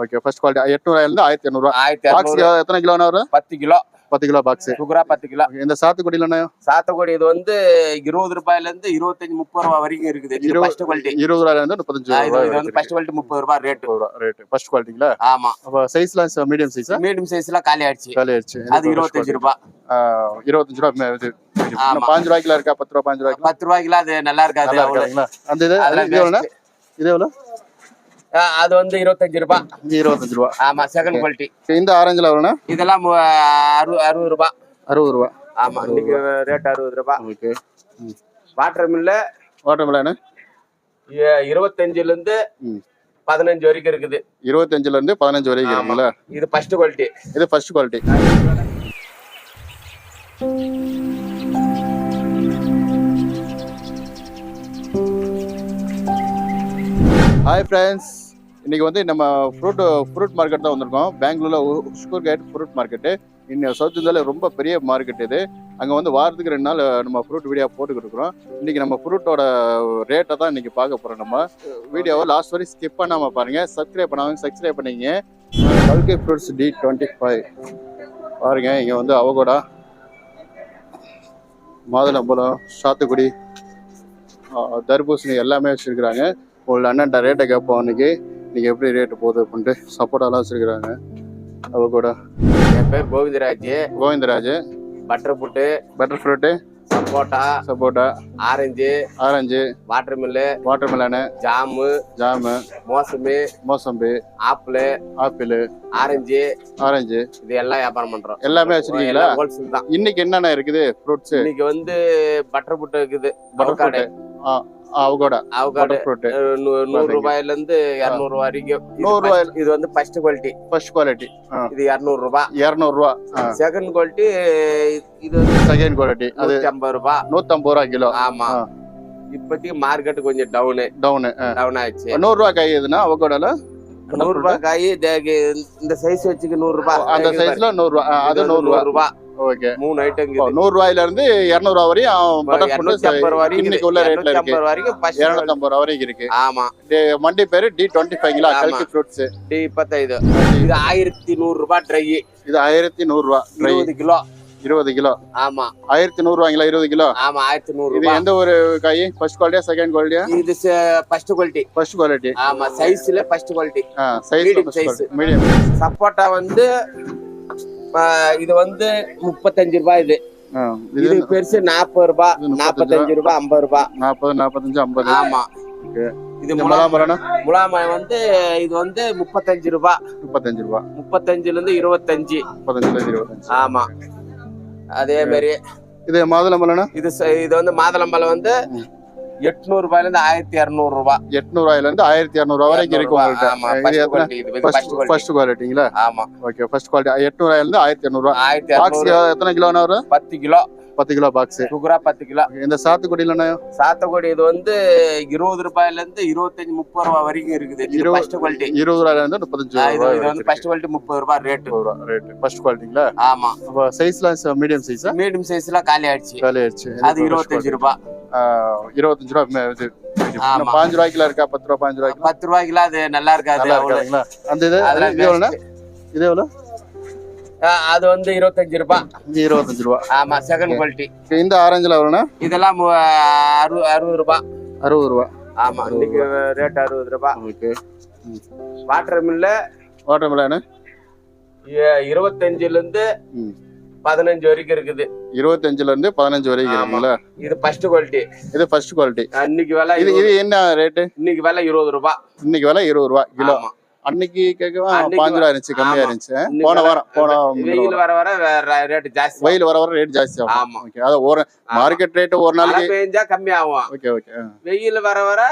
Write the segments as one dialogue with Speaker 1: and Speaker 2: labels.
Speaker 1: Okay first quality எட்நூறுவாயில இருந்து ஆயிரத்தி எண்ணூறுவா
Speaker 2: ஆயிரத்தி
Speaker 1: பாக்ஸ் எத்தனை கிலோ வரும்
Speaker 2: பத்து கிலோ.
Speaker 1: பத்து கிலோ பாக்ஸ்
Speaker 2: சுகுரா பத்து கிலோ.
Speaker 1: இந்த சாத்துக்குடியில
Speaker 2: சாத்துக்குடி இது வந்து இருபது ரூபாயில இருந்து இருபத்தஞ்சு முப்பது ரூபாய் வரைக்கும் இருக்குது. ஃபர்ஸ்ட் குவாலிட்டி
Speaker 1: இருபது ரூபாயில இருந்து முப்பத்தஞ்சு
Speaker 2: இது
Speaker 1: ரூபாய்
Speaker 2: இது வந்து ஃபர்ஸ்ட் குவாலிட்டி முப்பது ரூபாய் ரேட்டு
Speaker 1: ரேட் ஃபர்ஸ்ட் குவாலிட்டிங்களா
Speaker 2: ஆமா.
Speaker 1: அப்போ சைஸ்லாம் மீடியம் சைஸா
Speaker 2: மீடியம் சைஸ்ல காலி ஆயிடுச்சு
Speaker 1: காலி ஆயிடுச்சு.
Speaker 2: அது இருபத்தஞ்சு ரூபாய்
Speaker 1: இருபத்தஞ்சு ரூபா இது பாஞ்சு ரூபாய்க்குல இருக்கா? பத்து ரூபா பாஞ்சு ரூபாய்க்கு
Speaker 2: பத்து ரூபாய்க்குல அது நல்லா இருக்காது.
Speaker 1: அந்த இது இது எவ்வளோ
Speaker 2: waste.
Speaker 1: இது எவ்வளோ
Speaker 2: ஆ, அது வந்து இருபத்தஞ்சு ரூபாய்
Speaker 1: இருபத்தஞ்சு ரூபா.
Speaker 2: ஆமா செகண்ட் குவாலிட்டி
Speaker 1: இந்த ஆரஞ்சுல எவ்வளோண்ணா
Speaker 2: இதெல்லாம் அறுபது ரூபாய்
Speaker 1: அறுபது ரூபா.
Speaker 2: ஆமா இன்னைக்கு ரேட் அறுபது ரூபாய்
Speaker 1: okay
Speaker 2: watermelon
Speaker 1: watermelon
Speaker 2: இருபத்தஞ்சுல இருந்து. பதினஞ்சு வரைக்கும் இருக்குது.
Speaker 1: இருபத்தஞ்சுல இருந்து பதினஞ்சு வரைக்கும். இருக்குங்களா
Speaker 2: இது ஃபர்ஸ்ட் குவாலிட்டி
Speaker 1: இது ஃபர்ஸ்ட் குவாலிட்டி ஹாய் ஃப்ரெண்ட்ஸ் இன்னைக்கு வந்து நம்ம ஃப்ரூட் ஃப்ரூட் மார்க்கெட் தான் வந்திருக்கோம். பெங்களூர்ல உஷ்கூர் கேட் ஃப்ரூட் மார்க்கெட்டு இன்னும் சவுத் இந்தியாவில் ரொம்ப பெரிய மார்க்கெட் இது. அங்கே வந்து வாரத்துக்கு ரெண்டு நாள் நம்ம ஃப்ரூட் வீடியோ போட்டுக்கிட்டு இருக்கிறோம். இன்னைக்கு நம்ம ஃப்ரூட்டோட ரேட்டை தான் இன்னைக்கு பார்க்க போகிறோம் நம்ம. வீடியோவை லாஸ்ட் வரைக்கும் ஸ்கிப் பண்ணாமல் பாருங்கள் சப்ஸ்கிரைப் பண்ணாமல் சப்ஸ்கிரைப் பண்ணிங்க பல்கே ஃப்ரூட்ஸ் டி டுவெண்ட்டி ஃபைவ் பாருங்க இங்கே வந்து அவகோடா மாதுளம்பழம் சாத்துக்குடி தர்பூசணி எல்லாமே வச்சுருக்குறாங்க. உங்களோட அண்ணன்ட்ட ரேட்டை கேட்போம் அன்னைக்கு இன்னைக்கு எப்படி ரேட்டு போகுது அப்படின்ட்டு சப்போட்டாலாம் வச்சுருக்குறாங்க அவகோடா
Speaker 2: என் பேர் Govindaraj.
Speaker 1: Govindaraj.
Speaker 2: Butter fruit
Speaker 1: butter fruit
Speaker 2: sapota
Speaker 1: sapota.
Speaker 2: Orange
Speaker 1: orange
Speaker 2: watermelon
Speaker 1: watermelon
Speaker 2: ஜாமு
Speaker 1: ஜாமு
Speaker 2: mosambi
Speaker 1: mosambi
Speaker 2: apple
Speaker 1: apple
Speaker 2: orange
Speaker 1: orange.
Speaker 2: இது எல்லாம் வியாபாரம் பண்றோம்.
Speaker 1: எல்லாமே வச்சிருக்கீங்களா?
Speaker 2: ஹோல்சேல் தான்.
Speaker 1: இன்னைக்கு என்னென்ன இருக்குது? ஃப்ரூட்ஸு
Speaker 2: இன்னைக்கு வந்து பட்டர் புட்டு இருக்குது.
Speaker 1: Butter
Speaker 2: avocado.
Speaker 1: அவகோடா.
Speaker 2: நூறு ரூபாயில இருந்து இருநூறு ரூபாய் வரைக்கும்.
Speaker 1: நூறு
Speaker 2: இது வந்து ஃபர்ஸ்ட் குவாலிட்டி
Speaker 1: ஃபர்ஸ்ட் குவாலிட்டி
Speaker 2: இது இருநூறு ரூபாய்
Speaker 1: இரநூறுவா
Speaker 2: செகண்ட் குவாலிட்டி இது வந்து
Speaker 1: செகண்ட் குவாலிட்டி அது
Speaker 2: ஐம்பது ரூபாய்
Speaker 1: நூத்தம்பது ரூபா கிலோ.
Speaker 2: ஆமா. இப்போதைக்கு மார்க்கெட் கொஞ்சம் டவுனு
Speaker 1: டவுனு
Speaker 2: டவுன் ஆயிடுச்சு.
Speaker 1: நூறு ரூபா காய் எதுனா அவகோடால?
Speaker 2: நூறு ரூபாய் காய் இந்த சைஸ் வச்சுக்கு நூறு ரூபாய்
Speaker 1: அந்த சைஸ்ல நூறு ரூபா. ஆ,
Speaker 2: பாரு.
Speaker 1: அது நூறு
Speaker 2: ரூபாய்
Speaker 1: ஓகே.
Speaker 2: மூணு ஐட்டம்
Speaker 1: நூறு ரூபாயில இருந்து இருநூறுவா வரையும் பட்டர் ஃப்ரூட் இன்னைக்கு உள்ள ரேட்ல இருக்கு.
Speaker 2: வரைக்கும்
Speaker 1: இருநூத்தி ஐம்பது ரூபா வரைக்கும் இருக்கு.
Speaker 2: ஆமா.
Speaker 1: மண்டி பேரு டி டுவெண்ட்டி ஃபைவ்ங்களா. கல்கி ஃப்ரூட்ஸ்
Speaker 2: டி இப்பத்தைது இது ஆயிரத்தி நூறு ரூபாய் ட்ரை
Speaker 1: இது ஆயிரத்தி நூறு ரூபா
Speaker 2: இருபது கிலோ.
Speaker 1: இருபது கிலோ.
Speaker 2: ஆமா.
Speaker 1: ஆயிரத்தி நூறு ரூபாய்ங்களா இருபது கிலோ?
Speaker 2: ஆமா ஆயிரத்தி நூறு
Speaker 1: இது எந்த ஒரு காய்? ஃபர்ஸ்ட் குவாலிட்டியா செகண்ட் குவாலிட்டியா
Speaker 2: இது ஃபர்ஸ்ட் குவாலிட்டி
Speaker 1: ஃபர்ஸ்ட் குவாலிட்டி
Speaker 2: ஆமா சைஸ்ல ஃபர்ஸ்ட் குவாலிட்டி
Speaker 1: சைஸ். மீடியம்
Speaker 2: சப்போட்டா வந்து இது வந்து முப்பத்தஞ்சு ரூபாய் இது.
Speaker 1: இது
Speaker 2: பெருசு நாற்பது ரூபாய் நாற்பத்தஞ்சு ரூபாய் ஐம்பது ரூபாய்
Speaker 1: நாற்பது நாற்பத்தஞ்சு ஐம்பது.
Speaker 2: ஆமா. இது
Speaker 1: இந்த
Speaker 2: முலா
Speaker 1: மலாமரம்னா?
Speaker 2: முலாமாய் வந்து இது வந்து முப்பத்தஞ்சு ரூபாய்
Speaker 1: முப்பத்தஞ்சு ரூபா.
Speaker 2: முப்பத்தஞ்சுல இருந்து இருபத்தஞ்சு.
Speaker 1: முப்பத்தஞ்சுல இருந்து இருபத்தஞ்சு.
Speaker 2: ஆமா. அதே மாதிரி
Speaker 1: இது மாதுளம்பழம்னா?
Speaker 2: இது இது வந்து மாதுளம்பழம் வந்து. எட்நூறு ரூபாயில இருந்து ஆயிரத்தி இரநூறு
Speaker 1: எட்நூறுவாயில இருந்து ஆயிரத்தி இரநூறுவா வரைக்கும் இருக்கு உங்கள்கிட்ட ஃபர்ஸ்ட் குவாலிட்டிங்களா
Speaker 2: ஆமா.
Speaker 1: ஓகே ஃபர்ஸ்ட் குவாலிட்டி எட்நூறுவாயில இருந்து ஆயிரத்தி இரநூறுவா
Speaker 2: ஆயிரத்தி
Speaker 1: பாக்ஸ்
Speaker 2: இரநூறு
Speaker 1: எத்தனை கிலோ வரும்?
Speaker 2: பத்து கிலோ.
Speaker 1: பத்து கிலோ பாக்ஸ்
Speaker 2: சுகுரா பத்து கிலோ.
Speaker 1: இந்த சாத்துக்குடியில
Speaker 2: சாத்தக்குடி இது வந்து இருபது ரூபாயில இருந்து இருபத்தஞ்சு முப்பது ரூபாய் வரைக்கும் இருக்குது.
Speaker 1: இருபது-
Speaker 2: குவாலிட்டி
Speaker 1: இருபது ரூபாயில இருந்து முப்பத்தஞ்சு
Speaker 2: இது இது வந்து ஃபர்ஸ்ட் குவாலிட்டி முப்பது ரூபாய் ரேட்டு
Speaker 1: ரேட் ஃபர்ஸ்ட் குவாலிட்டிங்களா
Speaker 2: ஆமா.
Speaker 1: சைஸ்லாம் மீடியம் சைஸா
Speaker 2: மீடியம் சைஸ்ல காலி ஆயிடுச்சு
Speaker 1: காலி ஆயிடுச்சு
Speaker 2: அது இருபத்தஞ்சு ரூபாய்
Speaker 1: இருபத்தஞ்சு ரூபா இது பாஞ்சு ரூபாய்க்குல இருக்கா? பத்து ரூபா பாஞ்சு ரூபாய்க்கு
Speaker 2: பத்து ரூபாய்க்குலாம் அது நல்லா இருக்காது.
Speaker 1: இருக்காதுங்களா அந்த இது இது
Speaker 2: waste.
Speaker 1: இது எவ்வளோ?
Speaker 2: அது வந்து இருபத்தஞ்சு ரூபாய்
Speaker 1: இது இருபத்தஞ்சு ரூபா.
Speaker 2: ஆமா செகண்ட் குவாலிட்டி
Speaker 1: இந்த ஆரஞ்சுல எவ்வளோண்ணா?
Speaker 2: இதெல்லாம் மு- அறு அறுபது ரூபாய்
Speaker 1: அறுபது ரூபா.
Speaker 2: ஆமா இன்னைக்கு ரேட் அறுபது ரூபாய்
Speaker 1: okay.
Speaker 2: Watermelon
Speaker 1: watermelon
Speaker 2: இருபத்தஞ்சுல இருந்து. பதினஞ்சு வரைக்கும் இருக்குது.
Speaker 1: இருபத்தஞ்சுல இருந்து பதினஞ்சு வரைக்கும். இருக்குங்களா
Speaker 2: இது ஃபர்ஸ்ட் குவாலிட்டி
Speaker 1: இது ஃபர்ஸ்ட் குவாலிட்டி
Speaker 2: இன்னைக்கு விலை
Speaker 1: இது இது என்ன ரேட்டு
Speaker 2: இன்னைக்கு விலை இருபது ரூபாய்
Speaker 1: இன்னைக்கு விலை இருபது ரூபா கிலோ. அன்னைக்கு கேட்கவா
Speaker 2: அன்னைக்கு
Speaker 1: பாஞ்சு ரூபா இருந்துச்சு கம்மியா. இருந்துச்சு. போன வாரம் போன
Speaker 2: வெயில் வர வர ரேட் ஜாஸ்தி
Speaker 1: வெயில் வர வர ரேட் ஜாஸ்தி ஆகும்.
Speaker 2: ஆமா.
Speaker 1: ஓகே அது ஒரு. மார்க்கெட் ரேட் ஒரு நாளைக்கு
Speaker 2: பெஞ்சா கம்மி ஆகும்
Speaker 1: ஓகே ஓகே
Speaker 2: வெயில் வர வர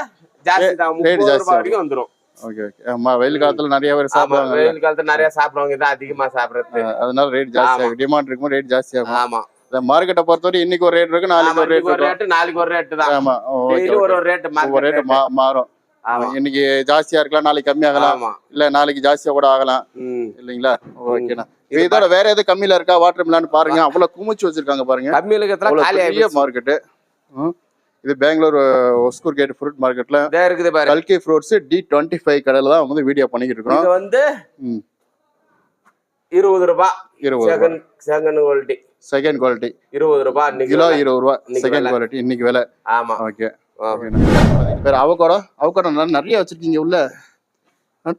Speaker 2: ஜாஸ்தி தான். முப்பது
Speaker 1: ஜாஸ்தி
Speaker 2: வரைக்கும் வந்துரும்.
Speaker 1: ஓகே ஓகே ஆமா வெயில் காலத்துல நிறைய பேர் சாப்பிடுவாங்க.
Speaker 2: வெயில் காலத்துல நிறைய சாப்பிடுறவங்க தான் அதிகமா சாப்பிடுறது.
Speaker 1: அதனால ரேட் ஜாஸ்தி. ஆகும். டிமாண்ட் இருக்கும் ரேட் ஜாஸ்தி ஆகும்.
Speaker 2: ஆமா.
Speaker 1: மார்க்கெட்டை பொறுத்தவரை இன்னைக்கு ஒரு ரேட் இருக்கு நாளைக்கு ஒரு ரேட்
Speaker 2: ஒரு
Speaker 1: இருக்கும்.
Speaker 2: ரேட்டு நாளைக்கு ஒரு ரேட்டு தான்.
Speaker 1: ஆமா
Speaker 2: ஒரு ஒரு ரேட்டு
Speaker 1: ஒவ்வொரு ரேட்
Speaker 2: மார்க்கெட்
Speaker 1: மாறும். இன்னைக்கு ஜாஸ்தியா இருக்கலாம் நாளைக்கு கம்மியாகலாம். இல்ல நாளைக்கு ஜாஸ்தியா கூட ஆகலாம். இல்லைங்களா? ஓகேண்ணா
Speaker 2: இது
Speaker 1: இதோட வேற எது கம்மியில இருக்கா? வாட்டர் மிலான்னு பாருங்க. அவ்வளவு குமிச்சு வச்சிருக்காங்க பாருங்க.
Speaker 2: கம்மி இலக்கத்துல
Speaker 1: அவ்வளவு
Speaker 2: காலி
Speaker 1: பெரிய
Speaker 2: ஆயிடுச்சு
Speaker 1: மார்க்கெட்டு இது பெங்களூர் ஒஸ்கூர் கேட் ஃப்ரூட் மார்க்கெட்ல
Speaker 2: இருக்குது பாரு.
Speaker 1: கல்கி ஃப்ரூட்ஸ் டி டுவெண்ட்டி ஃபைவ் கடையில தான் வந்து வீடியோ பண்ணிக்கிட்டு இருக்கிறோம்.
Speaker 2: இது வந்து. இருபது ரூபாய்
Speaker 1: இருபது ரூபா.
Speaker 2: Second second quality
Speaker 1: second quality
Speaker 2: இருபது இன்னைக்கு
Speaker 1: கிலோ. இருபது ரூபா செகண்ட்
Speaker 2: விலை.
Speaker 1: குவாலிட்டி இன்னைக்கு விலை.
Speaker 2: ஆமா.
Speaker 1: ஓகே. வேற அவகோடோ அவகோடோ நிறைய வச்சிருக்கீங்க உள்ள.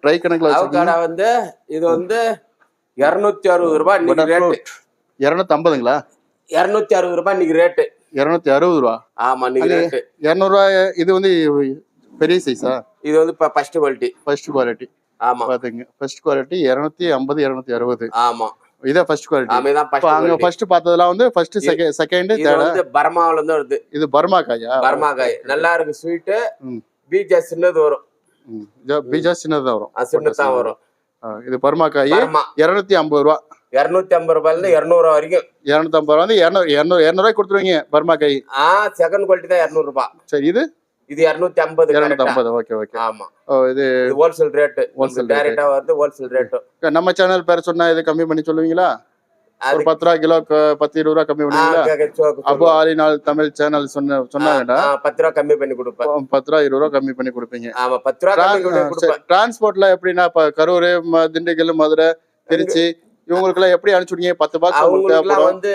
Speaker 1: ட்ரை கணக்குல
Speaker 2: அவகாடோ வந்து இது வந்து இருநூத்தி அறுபது ரூபாய் இன்னைக்கு
Speaker 1: இரநூத்தி ஐம்பதுங்களா
Speaker 2: இருநூத்தி அறுபது ரூபாய் இன்னைக்கு ரேட்டு
Speaker 1: இரநூத்தி அறுபது ரூபா.
Speaker 2: ஆமா இன்னைக்கு ரேட்டு
Speaker 1: இரநூறுவா இது வந்து பெரிய சைஸா
Speaker 2: இது வந்து இப்ப ஃபர்ஸ்ட் குவாலிட்டி
Speaker 1: ஃபர்ஸ்ட் குவாலிட்டி
Speaker 2: ஆமா.
Speaker 1: பாத்துங்க ஃபர்ஸ்ட் குவாலிட்டி இரநூத்தி ஐம்பது இரநூத்தி அறுபது.
Speaker 2: ஆமா.
Speaker 1: இதே ஃபர்ஸ்ட் குவாலிட்டி
Speaker 2: ஃபர்ஸ்ட்
Speaker 1: அங்க ஃபர்ஸ்ட் பார்த்ததெல்லாம் வந்து ஃபர்ஸ்ட் செகண்ட் செகண்ட்
Speaker 2: இது வந்து பர்மாவுல இருந்து வருது.
Speaker 1: இது பர்மா காயா?
Speaker 2: பர்மா காய் நல்லா இருக்கு ஸ்வீட்டு
Speaker 1: ம்.
Speaker 2: பீஜா சின்னது வரும்.
Speaker 1: பீஜா சின்னதா வரும்.
Speaker 2: அது சின்னது தான் வரும்.
Speaker 1: இது பர்மா காய். இரநூத்தி ஐம்பது ரூபா.
Speaker 2: இருநூத்தி ஐம்பது ரூபாயில இருநூறு ரூபா வரைக்கும்.
Speaker 1: இரநூத்தி ஐம்பது ரூபா வந்து இரநூறு இரநூறு இரநூறுவாய் கொடுத்துருவீங்க பர்மா காய்.
Speaker 2: ஆ செகண்ட் குவாலிட்டி தான் இருநூறு ரூபாய்
Speaker 1: சரி இது?
Speaker 2: இது இருநூத்தி ஐம்பது
Speaker 1: இரநூத்தி ஓகே ஓகே
Speaker 2: ஆமா.
Speaker 1: இது
Speaker 2: ஹோல்சேல் ரேட்டு
Speaker 1: Wholesale rate.
Speaker 2: டைரக்டா வருது ஹோல்சேல் ரேட்டு
Speaker 1: நம்ம சேனல் பேர் சொன்னா இது கம்மி பண்ணி சொல்லுவீங்களா? ஒரு பத்து ரூபா கிலோ பத்து இருபது ரூபா கம்மி பண்ணுவீங்களா? அப்போ ஆலி நாள் தமிழ் சேனல் சொன்ன சொன்னாங்கடா
Speaker 2: பத்து ரூபா கம்மி பண்ணி கொடுப்பேன்.
Speaker 1: பத்து ரூபா இருபது ரூபா கம்மி பண்ணி கொடுப்பீங்க.
Speaker 2: ஆமா பத்து ரூபா
Speaker 1: டிரான்ஸ்போர்ட்ல எப்படின்னா இப்ப கரூர் திண்டுக்கல் மதுரை திருச்சி இவங்களுக்கு எல்லாம் எப்படி அனுப்பிச்சுடுங்க? பத்து பாக்ஸ் உங்களுக்கு
Speaker 2: அவங்களுக்கு எல்லாம்
Speaker 1: தேவைப்படும்.
Speaker 2: வந்து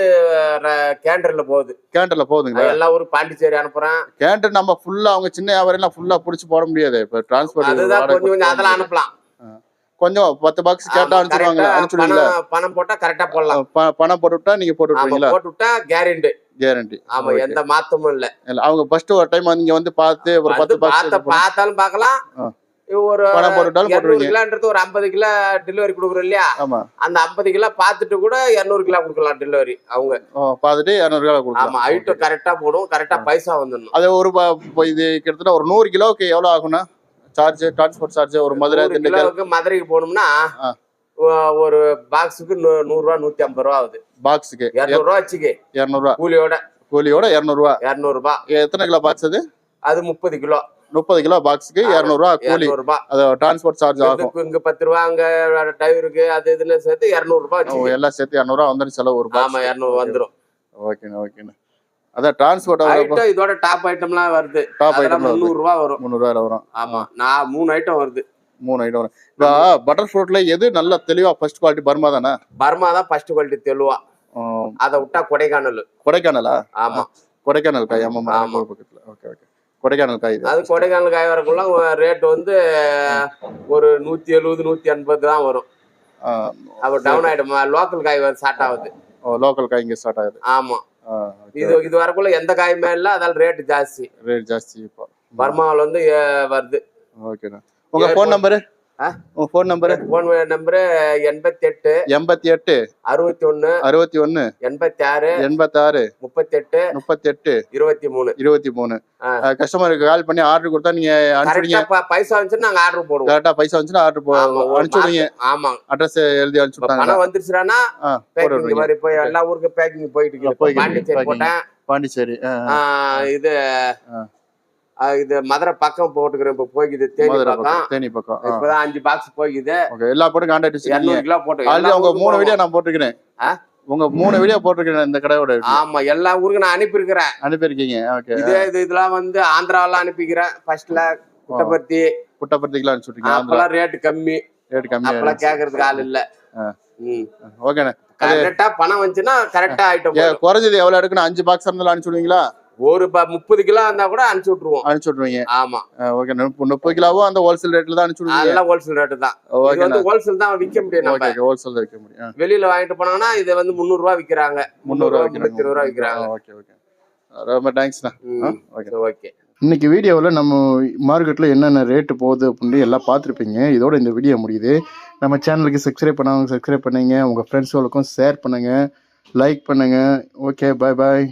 Speaker 2: கேண்டர்ல போகுது.
Speaker 1: கேண்டர்ல போகுதுங்களா?
Speaker 2: எல்லா ஊரும் பாண்டிச்சேரி அனுப்புறேன்.
Speaker 1: கேண்டர் நம்ம ஃபுல்லா அவங்க சின்ன வியாபாரம் ஃபுல்லா புடிச்சு போட முடியாது. இப்ப டிரான்ஸ்போர்ட்
Speaker 2: அதெல்லாம் அனுப்பலாம்.
Speaker 1: கொஞ்சம் பத்து பாக்ஸ் கேட்டா அனுப்பிச்சுடுவாங்க அனுப்பிச்சுடுவீங்களா?
Speaker 2: பணம் போட்டா கரெக்டா போடலாம்.
Speaker 1: பணம் போட்டு விட்டா நீங்க போட்டு
Speaker 2: ஆமா
Speaker 1: விட்டுருவீங்களா
Speaker 2: போட்டு விட்டா கேரண்டி
Speaker 1: கேரண்டி
Speaker 2: ஆமா எந்த மாத்தமும் இல்ல.
Speaker 1: அவங்க ஃபர்ஸ்ட் ஒரு டைம் நீங்க வந்து பார்த்து ஒரு பத்து பாக்ஸ்
Speaker 2: பார்த்தாலும் பார்க்கலாம். இது ஒரு இருநூறு கிலோன்றது ஒரு ஐம்பது கிலோ டெலிவரி கொடுக்குறோம் இல்லையா?
Speaker 1: ஆமா.
Speaker 2: அந்த ஐம்பது கிலோ பார்த்துட்டு கூட இருநூறு கிலோ கொடுக்கலாம் டெலிவரி அவங்க.
Speaker 1: பார்த்துட்டு இரநூறு
Speaker 2: ஆமா
Speaker 1: கொடுக்கலாம்
Speaker 2: ஐட்டம் கரெக்டா போடும் கரெக்டா பைசா வந்துடணும்.
Speaker 1: அது ஒரு இது கிட்டத்தட்ட ஒரு நூறு கிலோவுக்கு எவ்வளவு ஆகும்னா? சார்ஜ் டிரான்ஸ்போர்ட் சார்ஜ் ஒரு மதுரை
Speaker 2: கிலோவுக்கு மதுரைக்கு போகணும்னா. ஒ- ஒரு பாக்ஸுக்கு நூறு ரூபா நூத்தி ஐம்பது ரூபா ஆகுது.
Speaker 1: பாக்ஸுக்கு
Speaker 2: இருநூறு ரூபா வச்சுக்க.
Speaker 1: இரநூறுவா.
Speaker 2: கூலியோட.
Speaker 1: கூலியோட இரநூறுவா.
Speaker 2: இருநூறு ரூபாய்
Speaker 1: எத்தனை கிலோ பாக்ஸ் அது?
Speaker 2: அது முப்பது கிலோ.
Speaker 1: முப்பது கிலோ பாக்ஸுக்கு இரநூறுவா கூலி. டிரான்ஸ்போர்ட் சார்ஜ் ஆகும்.
Speaker 2: இங்க பத்து ரூபா அங்க டயருக்கு அது இதுன்னு சேர்த்து இருநூறு ரூபாய்
Speaker 1: ஓ,
Speaker 2: வச்சுக்க
Speaker 1: எல்லாம் சேர்த்து இரநூறுவா வந்துடும் செலவு ஒரு
Speaker 2: ஆமா இருநூறு வந்துரும்.
Speaker 1: ஓகேண்ணா ஓகேண்ணா. அதான் டிரான்ஸ்போர்ட்
Speaker 2: ஐட்டம் இதோட டாப் ஐட்டம்லாம் வருது.
Speaker 1: டாப் ஐட்டம்
Speaker 2: முந்நூறு ரூபா வரும்.
Speaker 1: முந்நூறுவாயில வரும்.
Speaker 2: ஆமா நான் மூணு ஐட்டம் வருது.
Speaker 1: மூணு ஐட்டம் வரும். இப்போ பட்டர் ஃப்ரூட்ல எது நல்ல தெளிவா ஃபர்ஸ்ட் குவாலிட்டி பர்மா தானே?
Speaker 2: பர்மா தான் ஃபர்ஸ்ட் குவாலிட்டி தெளிவா. அதை விட்டா கொடைக்கானல்.
Speaker 1: கொடைக்கானலா?
Speaker 2: ஆமா.
Speaker 1: கொடைக்கானல் ஆமா. பக்கத்துல. கொடைக்கானல் காய்
Speaker 2: அது கொடைக்கானல் காய் வரக்குள்ள ரேட் வந்து ஒரு நூத்தி எழுபது நூத்தி எண்பது தான் வரும். அப்ப டவுன் ஆயிடும். லோக்கல் காய் வந்து ஸ்டார்ட் ஆகுது.
Speaker 1: லோக்கல் காய் இங்க ஸ்டார்ட் ஆகுது.
Speaker 2: ஆமா. இது இது வரக்குள்ள எந்த காயுமே இல்ல அதால ரேட் ஜாஸ்தி.
Speaker 1: ரேட் ஜாஸ்தி இப்போ.
Speaker 2: பர்மாவில் வந்து வருது.
Speaker 1: ஓகேண்ணா உங்க ஃபோன் நம்பரு? உங்க ஃபோன் நம்பரு
Speaker 2: போன் நம்பரு எண்பத்தி எட்டு
Speaker 1: எண்பத்தி எட்டு
Speaker 2: அறுபத்தி ஒண்ணு
Speaker 1: அறுபத்தி ஒன்னு
Speaker 2: எண்பத்தி ஆறு
Speaker 1: எண்பத்தாறு
Speaker 2: முப்பத்தி எட்டு
Speaker 1: முப்பத்தி எட்டு
Speaker 2: இருபத்தி மூணு
Speaker 1: இருபத்தி மூணு. கஸ்டமருக்கு கால் பண்ணி ஆர்டர் கொடுத்தா நீங்க அனுப்பிச்சுடுங்க
Speaker 2: கரெக்டா பைசா வந்துச்சு நாங்க ஆர்டர் போடுவோம்.
Speaker 1: கரெக்டா பைசா வந்துச்சுன்னா ஆர்டர்
Speaker 2: ஒரு
Speaker 1: அனுப்பிச்சுடுங்க
Speaker 2: ஆமா.
Speaker 1: அட்ரஸ் எழுதி அனுப்பிச்சுட்டாங்க
Speaker 2: பணம் வந்துருச்சுன்னா
Speaker 1: ஆ
Speaker 2: பேக்கிங் மாதிரி போய் எல்லா ஊருக்கும் பேக்கிங் போயிட்டு பாண்டிச்சேரி. போட்டேன்.
Speaker 1: பாண்டிச்சேரி
Speaker 2: இது இது மதுரை பக்கம் போட்டுக்கிறேன். இப்ப போய்க்குது தேனி பக்கம்.
Speaker 1: தேனி பக்கம்.
Speaker 2: இப்பதான் அஞ்சு பாக்ஸ் போய்க்குது.
Speaker 1: எல்லா போட்டும் கான்டாக்ட்
Speaker 2: இருநூறு கிலோ போட்டு ஊருக்கும்
Speaker 1: மூணு. வீடியோ நான் போட்டிருக்கிறேன்.
Speaker 2: ஆ?
Speaker 1: உங்க மூணு வீடியோ போட்டிருக்கிறேன் இந்த கடையோட
Speaker 2: ஆமா எல்லா ஊருக்கும் நான் அனுப்பியிருக்கிறேன்.
Speaker 1: அனுப்பியிருக்கீங்க ஓகே.
Speaker 2: இது இது இதெல்லாம் வந்து ஆந்திராவெல்லாம் அனுப்பிக்கிறேன். ஃபர்ஸ்ட்ல குட்டப்பர்த்தி.
Speaker 1: புட்டப்பர்த்திக்கெல்லாம் அனுப்பிச்சுட்டீங்க ஆந்திரா.
Speaker 2: அப்பெல்லாம் ரேட்டு கம்மி.
Speaker 1: ரேட் கம்மியா
Speaker 2: அப்பெல்லாம் கேக்குறதுக்கு ஆள் இல்ல.
Speaker 1: ஓகேண்ணே.
Speaker 2: கரெக்டா பணம் வந்துச்சுன்னா கரெக்டா ஐட்டம்
Speaker 1: ஏ, குறைஞ்சது எவ்வளவு எடுக்கணும்? அஞ்சு பாக்ஸ் இருந்தாலும் அனுப்பிச்சுடுவீங்களா
Speaker 2: ஒரு முப்பது கிலோ இருந்தா கூட அனுப்பிச்சு விட்டுருவோம்.
Speaker 1: அனுப்பிச்சு விட்ருவீங்க
Speaker 2: ஆமா.
Speaker 1: ஓகே முப்பது கிலோவும் அந்த ஹோல்சேல் ரேட்ல தான் அனுப்பிச்சு விடுவீங்க?
Speaker 2: அதெல்லாம் ஹோல்சேல் ரேட்டு தான். இது வந்து ஹோல்சேல் தான் விற்க முடியும் நம்ம.
Speaker 1: ஹோல்சேல் வைக்க முடியும்.
Speaker 2: வெளியில வாங்கிட்டு போனாங்கன்னா இது வந்து முந்நூறு ரூபா விக்கிறாங்க.
Speaker 1: முந்நூறுவா
Speaker 2: முன்னூத்தி இருபது ரூபா விக்கிறாங்க.
Speaker 1: ஓகே ஓகே ரொம்ப தேங்க்ஸ்ண்ணா ஓகே
Speaker 2: ஓகே
Speaker 1: இன்னைக்கு வீடியோவில் நம்ம மார்க்கெட்டில் என்னென்ன ரேட்டு போகுது அப்படின்னு எல்லாம் பார்த்துருப்பீங்க. இதோட இந்த வீடியோ முடியுது. நம்ம சேனலுக்கு சப்ஸ்கிரைப் பண்ணாங்க சப்ஸ்கிரைப் பண்ணுங்க. உங்கள் ஃப்ரெண்ட்ஸுகளுக்கும் ஷேர் பண்ணுங்கள் லைக் பண்ணுங்கள் ஓகே பாய் பாய்